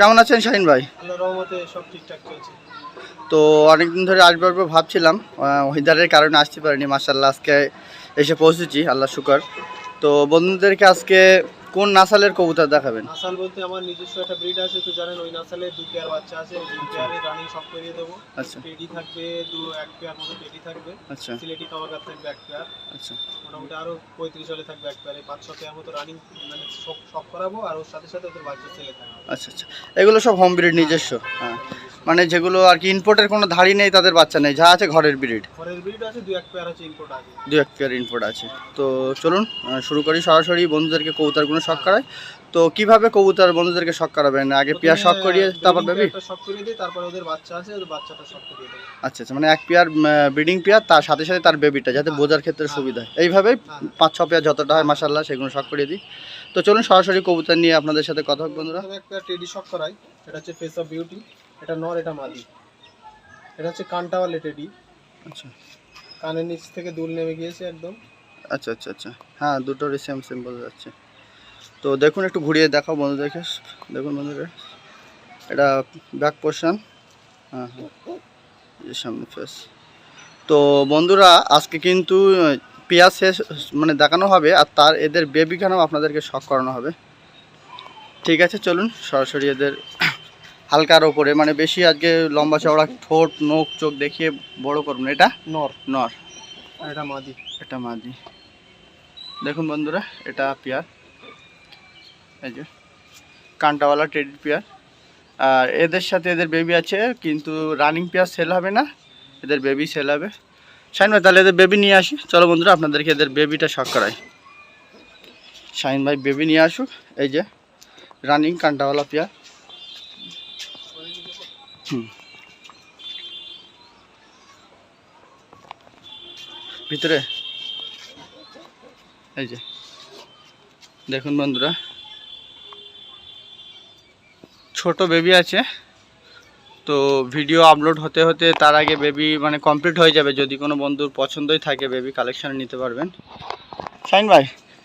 কেমন আছেন শাহিন ভাই? আল্লাহ রহমতে সব ঠিকঠাক চলছে। তো অনেকদিন ধরে আসব আসব ভাবছিলাম ওয়েদারের কারণে আসতে পারিনি মাসাল্লাহ আজকে এসে পৌঁছেছি আল্লাহ শুকর। তো বন্ধুদেরকে আজকে কোন নাসালের কবুতর দেখাবেন? নাসাল বলতে আমার নিজস্ব একটা ব্রিড আছে তো জানেন ওই নাসালে দুই পেয়ার বাচ্চা আছে ওই দুই পেয়ারে রানিং সব করিয়ে দেবো। আচ্ছা। পেডি থাকবে দু এক পেয়ার মতো পেডি থাকবে। আচ্ছা। সিলেটি কাওয়াগার থাকবে এক পেয়ার আচ্ছা। মোটামুটি আরও পঁয়ত্রিশ হলে থাকবে এক পেয়ারে পাঁচ ছ পেয়ার মতো রানিং মানে সব সব করাবো আর ওর সাথে সাথে ওদের বাচ্চা ছেলে থাকবে। আচ্ছা আচ্ছা। এগুলো সব হোম ব্রিড নিজস্ব? হ্যাঁ। মানে যেগুলো আর কি ইম্পোর্টের কোনো ধাড়ি নেই তাদের বাচ্চা নেই যা আছে ঘরের ব্রিড ঘরের ব্রিড আছে দু এক পেয়ার আছে ইম্পোর্ট আছে। দু এক পেয়ার ইনপোর্ট আছে। তো চলুন শুরু করি সরাসরি বন্ধুদেরকে কবুতরগুলো শখ করায় তো কীভাবে কবুতর বন্ধুদেরকে শখ করাবেন? আগে পেয়ার শখ করিয়ে তারপর বেবি শখ করিয়ে দিই তারপর ওদের বাচ্চা আছে ওদের বাচ্চাটা শখ করিয়ে দেবো। আচ্ছা আচ্ছা মানে এক পেয়ার ব্রিডিং পেয়ার তার সাথে সাথে তার বেবিটা যাতে বোঝার ক্ষেত্রে সুবিধা হয়। এইভাবেই হ্যাঁ। পাঁচ ছ পেয়ার যতটা হয় মাসাল্লাহ সেগুলো শখ করিয়ে দিই। তো চলুন সরাসরি কবুতর নিয়ে আপনাদের সাথে কথা হোক বন্ধুরা। একটা টেডি শক করাই এটা হচ্ছে ফেস অফ বিউটি এটা নর এটা মাদি। এটা হচ্ছে কানটাওয়ালে টেডি। আচ্ছা। কানের নিচ থেকে দুল নেমে গিয়েছে একদম। আচ্ছা আচ্ছা আচ্ছা। হ্যাঁ দুটোরই সেম সেম বোঝা যাচ্ছে। তো দেখুন একটু ঘুরিয়ে দেখাও বন্ধুদেরকে দেখুন বন্ধুরা এটা ব্যাক পোর্শন হ্যাঁ হ্যাঁ। এই সামনে ফেস তো বন্ধুরা আজকে কিন্তু পেঁয়াজ শেষ মানে দেখানো হবে আর তার এদের বেবি কেন আপনাদেরকে শখ করানো হবে? ঠিক আছে চলুন সরাসরি এদের হালকার ওপরে মানে বেশি আজকে লম্বা চওড়া ঠোঁট নোখ চোখ দেখিয়ে বড় করুন এটা? নর। নর। এটা মাদি। এটা মাদি। দেখুন বন্ধুরা এটা পেয়ার। এই যে কান্টাওয়ালা টেডি পেয়ার। আর এদের সাথে এদের বেবি আছে কিন্তু রানিং পেয়ার সেল হবে না এদের বেবি সেল হবে। শাহিন ভাই তাহলে এদের বেবি নিয়ে আসি। চলো বন্ধুরা আপনাদেরকে এদের বেবিটা শখ করাই। শাহিন ভাই বেবি নিয়ে আসুক। এই যে রানিং কান্টাওয়ালা পেয়ার। হুম। ভিতরে। এই যে। দেখুন বন্ধুরা। ছোট বেবি আছে। তো ভিডিও আপলোড হতে হতে তার আগে বেবি মানে কমপ্লিট হয়ে যাবে। যদি কোনো বন্ধুর পছন্দই থাকে বেবি কালেকশন নিতে পারবেন। শাইন ভাই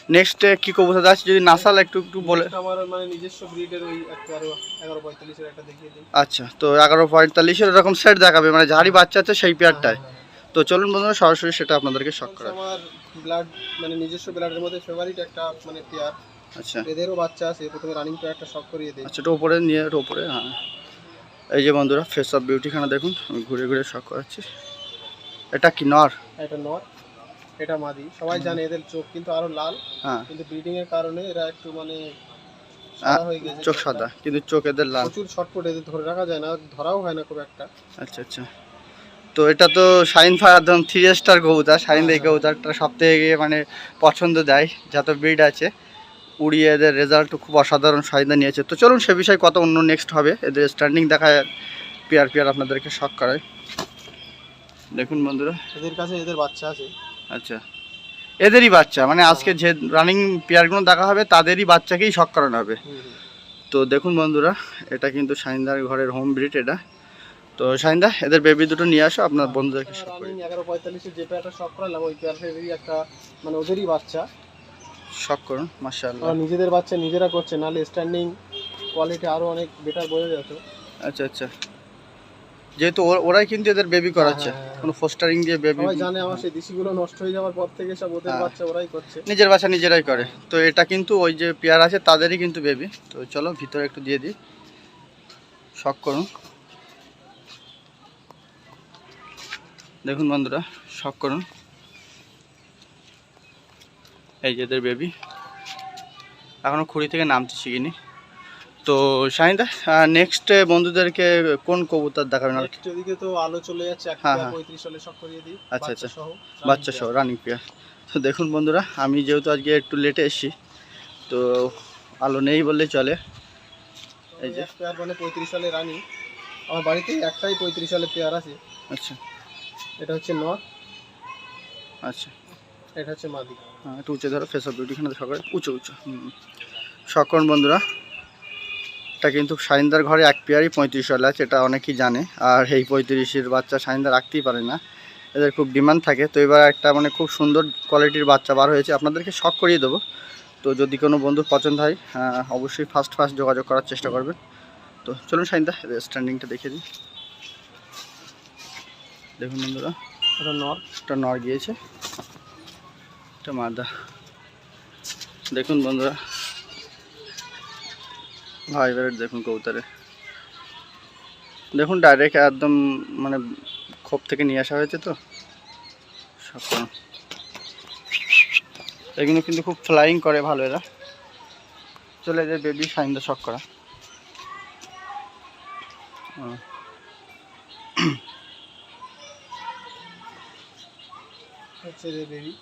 নেক্সট কি কবুতর আছে যদি নাসাল একটু একটু বলে। আমার মানে নিজস্ব ব্রিডের ওই একটা আরও এগারো পঁয়তাল্লিশের একটা দেখিয়ে দিই। আচ্ছা তো এগারো পঁয়তাল্লিশের এরকম সেট দেখাবে মানে যারই বাচ্চা আছে সেই পেয়ারটায় তো চলুন বন্ধুরা সরাসরি সেটা আপনাদেরকে শখ করা আমার ব্লাড মানে নিজস্ব ব্লাডের মধ্যে ফেভারিট একটা মানে পেয়ার আচ্ছা। এদেরও বাচ্চা আছে প্রথমে রানিং পেয়ারটা করিয়ে দিই। আচ্ছা এটা উপরে নিয়ে এটা উপরে হ্যাঁ। এই যে বন্ধুরা ফেস অফ বিউটিখানা দেখুন আমি ঘুরে ঘুরে শখ করাচ্ছি। এটা কি নর? এটা নর। এটা মাদি। সবাই জানে এদের চোখ কিন্তু আরও লাল। হ্যাঁ। কিন্তু ব্রিডিং এর কারণে এরা একটু মানে হয়ে চোখ সাদা কিন্তু চোখ এদের লাল। প্রচুর ছটপট এদের ধরে রাখা যায় না ধরাও হয় না খুব একটা। আচ্ছা আচ্ছা। তো এটা তো শাইন ফায়ার একদম থ্রি স্টার কবুতর। শাইন এই কবুতরটা সব থেকে মানে পছন্দ দেয় যত ব্রিড আছে। উড়িয়ে এদের রেজাল্ট খুব অসাধারণ সাইদা নিয়েছে। তো চলুন সে বিষয়ে কত অন্য নেক্সট হবে। এদের স্ট্যান্ডিং দেখায় পেয়ার পেয়ার আপনাদেরকে শখ করায়। দেখুন বন্ধুরা। এদের কাছে এদের বাচ্চা আছে। আচ্ছা। এদেরই বাচ্চা মানে আজকে যে রানিং পেয়ারগুলো দেখা হবে তাদেরই বাচ্চাকেই শখ করানো হবে। তো দেখুন বন্ধুরা এটা কিন্তু শাহিনদার ঘরের হোম ব্রিড এটা। তো শাহিনদা এদের বেবি দুটো নিয়ে আসো আপনার বন্ধুদেরকে শখ করে এগারো পঁয়তাল্লিশে যে পেয়ারটা শখ করালাম ওই পেয়ারটারই একটা মানে ওদেরই বাচ্চা। শখ করুন মাশাআল্লাহ। ওরা নিজেদের বাচ্চা নিজেরা করছে নাহলে স্ট্যান্ডিং কোয়ালিটি আরও অনেক বেটার বোঝা যেত আচ্ছা আচ্ছা। যেহেতু ওর- ওরাই কিন্তু এদের বেবি করাচ্ছে। হ্যাঁ, হ্যাঁ। কোনো ফোস্টারিং দিয়ে বেবি জানে আমার সেই দেশিগুলো নষ্ট হয়ে যাওয়ার পর থেকে সব ওদের হ্যাঁ। বাচ্চা ওরাই করছে। নিজের বাচ্চা নিজেরাই করে। তো এটা কিন্তু ওই যে পেয়ার আছে তাদেরই কিন্তু বেবি তো চলো ভিতরে একটু দিয়ে দিই। শখ করুন। দেখুন বন্ধুরা শখ করুন। এই যে এদের বেবি এখনও খুঁড়ি থেকে নামতে শিখিনি। তো শাহিদা নেক্সট বন্ধুদেরকে কোন কবুতর দেখাবেন? এদিকে তো আলো চলে যাচ্ছে হ্যাঁ, হ্যাঁ। পঁয়ত্রিশ সালে শখ করিয়ে দিই। আচ্ছা, আচ্ছা। সহ বাচ্চা সহ রানিং পেয়ার তো দেখুন বন্ধুরা আমি যেহেতু আজকে একটু লেটে এসেছি তো আলো নেই বললেই চলে। এই যে। পেয়ার মানে পঁয়ত্রিশ সালে রানি আমার বাড়িতে একটাই পঁয়ত্রিশ সালে পেয়ার আছে। আচ্ছা। এটা হচ্ছে নর। আচ্ছা। এটা হচ্ছে মাদি। হ্যাঁ একটু উঁচু ধরো ফেস অফ বিউটিখানে সকালে উঁচু উঁচু। হুম। সকল বন্ধুরা এটা কিন্তু সাইন্দার ঘরে এক পেয়ারই পঁয়ত্রিশ সালে আছে এটা অনেকেই জানে। আর এই পঁয়ত্রিশের বাচ্চা সাইন্দা রাখতেই পারে না। এদের খুব ডিমান্ড থাকে। তো এবার একটা মানে খুব সুন্দর কোয়ালিটির বাচ্চা বার হয়েছে। আপনাদেরকে শখ করিয়ে দেবো। তো যদি কোনো বন্ধুর পছন্দ হয় অবশ্যই ফার্স্ট ফার্স্ট যোগাযোগ করার চেষ্টা করবেন। তো চলুন সাইনদা স্ট্যান্ডিংটা দেখে দিই। দেখুন বন্ধুরা এটা নর। একটা নর গিয়েছে। একটা মাদা। দেখুন বন্ধুরা ভাই ব্যারেট দেখুন কবুতরে। দেখুন ডাইরেক্ট একদম মানে খোপ থেকে নিয়ে আসা হয়েছে তো। সব এগুলো কিন্তু খুব ফ্লাইং করে ভালো এরা। চলে যায় বেবি সাইন্দা শখ করা। বেবি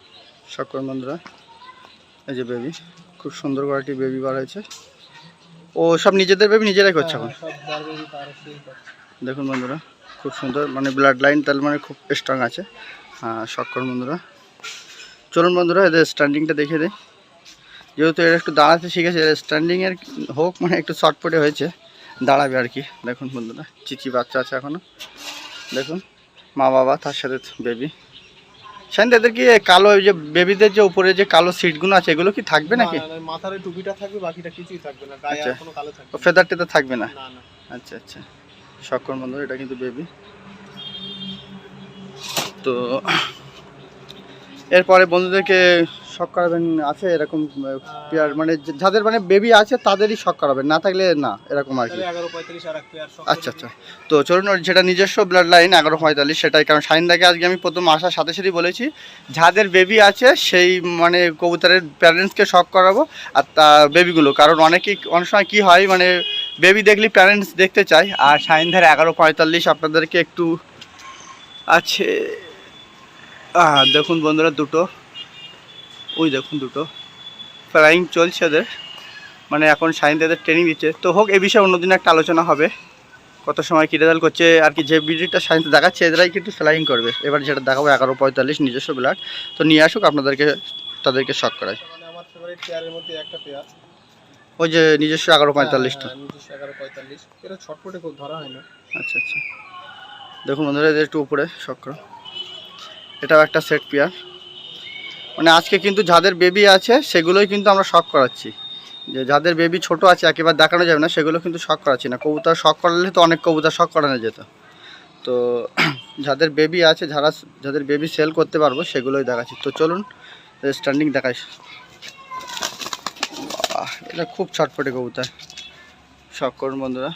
সকল বন্ধুরা এই যে বেবি খুব সুন্দর করে একটি বেবি বার হয়েছে। ও সব নিজেদের বেবি নিজেরাই করছে এখন? সেই করছে দেখুন বন্ধুরা খুব সুন্দর মানে ব্লাড লাইন তার মানে খুব স্ট্রং আছে। হ্যাঁ সকল বন্ধুরা। চলুন বন্ধুরা এদের স্ট্যান্ডিংটা দেখে দেয় যেহেতু এরা একটু দাঁড়াতে শিখেছে এর স্ট্যান্ডিংয়ের হোক মানে একটু শর্টপটে হয়েছে দাঁড়াবে আর কি। দেখুন বন্ধুরা চিচি বাচ্চা আছে এখনও দেখুন মা বাবা তার সাথে বেবি এদের কি কালো ওই যে বেবিদের যে উপরে যে কালো সিটগুলো আছে এগুলো কি থাকবে নাকি? মাথার টুপিটা থাকবে বাকিটা কিছুই থাকবে না গায়ে আচ্ছা। কোনো কালো থাকবে না। ফেদার টেদার থাকবে না? আচ্ছা আচ্ছা। সকর বন্ধু এটা কিন্তু বেবি তো এরপরে বন্ধুদেরকে শখ করাবেন আছে এরকম পেয়ার মানে যাদের মানে বেবি আছে তাদেরই শখ করাবেন না থাকলে না এরকম আর কি। আচ্ছা আচ্ছা। তো চলুন যেটা নিজস্ব ব্লাড লাইন এগারো পঁয়তাল্লিশ সেটাই কারণ শাহিনদাকে আজকে আমি প্রথম আসার সাথে সাথেই বলেছি যাদের বেবি আছে সেই মানে কবুতরের প্যারেন্টসকে শখ করাবো আর তা বেবিগুলো কারণ অনেকেই অনেক সময় কী হয় মানে বেবি দেখলি প্যারেন্টস দেখতে চায় আর শাহিনদার এগারো পঁয়তাল্লিশ আপনাদেরকে একটু আছে। দেখুন বন্ধুরা দুটো। ওই দেখুন দুটো। ফ্লাইং চলছে ওদের। মানে এখন শাহিনদাদের ট্রেনিং দিচ্ছে। তো হোক এ বিষয়ে অন্যদিন একটা আলোচনা হবে। কত সময় কী রেজাল্ট করছে আর কি যে ভিডিওটা সাইন্স দেখাচ্ছে এদেরাই কিন্তু ফ্লাইং করবে। এবার যেটা দেখাবো এগারো পঁয়তাল্লিশ নিজস্ব ব্লাড তো নিয়ে আসুক আপনাদেরকে তাদেরকে শখ করায় মানে আমার ফেভারিট মধ্যে একটা পেয়ার ওই যে নিজস্ব এগারো পঁয়তাল্লিশটা। হ্যাঁ, হয় আচ্ছা আচ্ছা। দেখুন এদের একটু উপরে শখ করো। এটাও একটা সেট পেয়ার মানে আজকে কিন্তু যাদের বেবি আছে, সেগুলোই কিন্তু আমরা শখ করাচ্ছি। যে যাদের বেবি ছোট আছে, একেবারে দেখানো যাবে না, সেগুলো কিন্তু শখ করাচ্ছি না। কবুতর শখ করালে তো অনেক কবুতর শখ করানো যেত। তো যাদের বেবি আছে, যারা, যাদের বেবি সেল করতে পারব, সেগুলোই দেখাচ্ছি। তো চলুন স্ট্যান্ডিং দেখাই। এটা খুব ছটফটে কবুতর। শখ করুন বন্ধুরা।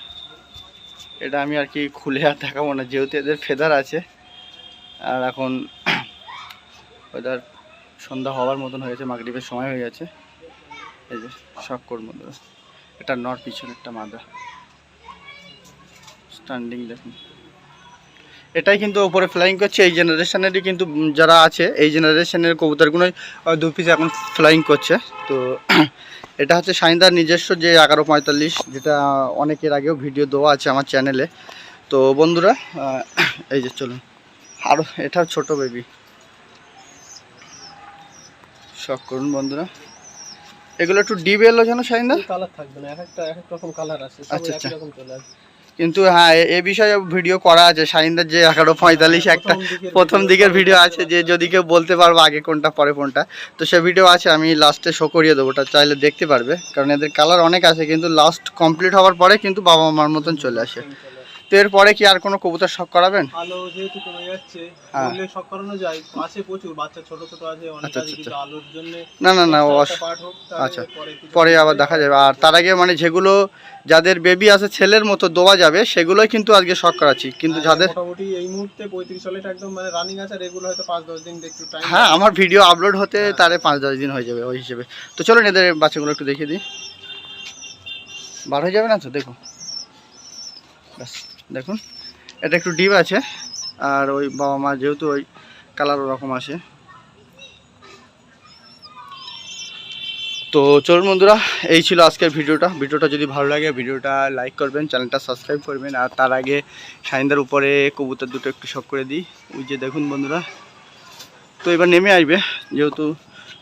এটা আমি আর কি খুলে আর দেখাবো না, যেহেতু এদের ফেদার আছে। আর এখন ওদের সন্ধ্যা হওয়ার মতন হয়েছে মাগরিবের সময় হয়ে গেছে। এই যে করুন বন্ধুরা। এটা নর পিছনে একটা মাদা স্ট্যান্ডিং দেখুন। এটাই কিন্তু ওপরে ফ্লাইং করছে, এই জেনারেশনেরই কিন্তু যারা আছে, এই জেনারেশনের কবুতরগুলোই দু পিস এখন ফ্লাইং করছে। তো এটা হচ্ছে সাইন্দার নিজস্ব যে এগারো পঁয়তাল্লিশ, যেটা অনেকের আগেও ভিডিও দেওয়া আছে আমার চ্যানেলে তো বন্ধুরা এই যে চলুন। আরও এটা ছোট বেবি শখ করুন বন্ধুরা। এগুলো একটু ডিপ এলো যেন সাইন্দা কালার থাকবে না এক একটা এক এক রকম কালার আছে আচ্ছা, আচ্ছা। কিন্তু হ্যাঁ এ- বিষয়ে ভিডিও করা আছে সাইন্দার যে এগারো পঁয়তাল্লিশ একটা প্রথম দিকের ভিডিও আছে যে যদি কেউ বলতে পারব আগে কোনটা পরে কোনটা। তো সে ভিডিও আছে আমি লাস্টে শো করিয়ে দেবো ওটা চাইলে দেখতে পারবে। কারণ এদের কালার অনেক আছে কিন্তু লাস্ট কমপ্লিট হওয়ার পরে কিন্তু বাবা মার মতন চলে আসে। তো এরপরে কি আর কোনো কবুতর শখ করাবেন? আলো যেহেতু কমে যাচ্ছে হ্যাঁ। বললে সব করানো যায়। আছে প্রচুর বাচ্চা ছোট ছোট আছে অনেক আচ্ছা, আছে আচ্ছা, কিন্তু আলোর জন্য না না না আচ্ছা। পরে আবার দেখা যাবে। আর তার আগে মানে যেগুলো যাদের বেবি আছে ছেলের মতো দোয়া যাবে সেগুলোই কিন্তু আজকে শখ করাচ্ছি। কিন্তু হ্যাঁ, যাদের মোটামুটি এই মুহূর্তে পঁয়ত্রিশ একদম মানে রানিং আছে আর এগুলো হয়তো পাঁচ দশ দিন একটু টাইম হ্যাঁ আমার ভিডিও আপলোড হতে হ্যাঁ। তারে পাঁচ দশ দিন হয়ে যাবে ওই হিসেবে। তো চলুন এদের বাচ্চাগুলো একটু দেখিয়ে দিই। বার হয়ে যাবে না তো? দেখুন ব্যাস। দেখুন, এটা একটু ডিপ আছে, আর ওই বাবা মা যেহেতু ওই কালার ওরকম আসে তো চলুন বন্ধুরা, এই ছিল আজকের ভিডিওটা। ভিডিওটা যদি ভালো লাগে, ভিডিওটা লাইক করবেন, চ্যানেলটা সাবস্ক্রাইব করবেন, আর তার আগে সাইন্দার উপরে কবুতর দুটো একটু শখ করে দিই। ওই যে দেখুন বন্ধুরা, তো এবার নেমে আসবে, যেহেতু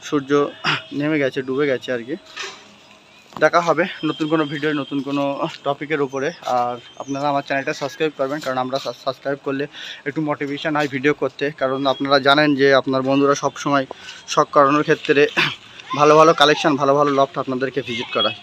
সূর্য নেমে গেছে, ডুবে গেছে আর কি। দেখা হবে নতুন কোনো ভিডিও নতুন কোনো টপিকের উপরে। আর আপনারা আমার চ্যানেলটা সাবস্ক্রাইব করবেন, কারণ আমরা সাবস্ক্রাইব করলে একটু মোটিভেশান হয় ভিডিও করতে। কারণ আপনারা জানেন যে আপনার বন্ধুরা সব সময় শখ করানোর ক্ষেত্রে ভালো ভালো কালেকশান ভালো ভালো লফট আপনাদেরকে ভিজিট করায়।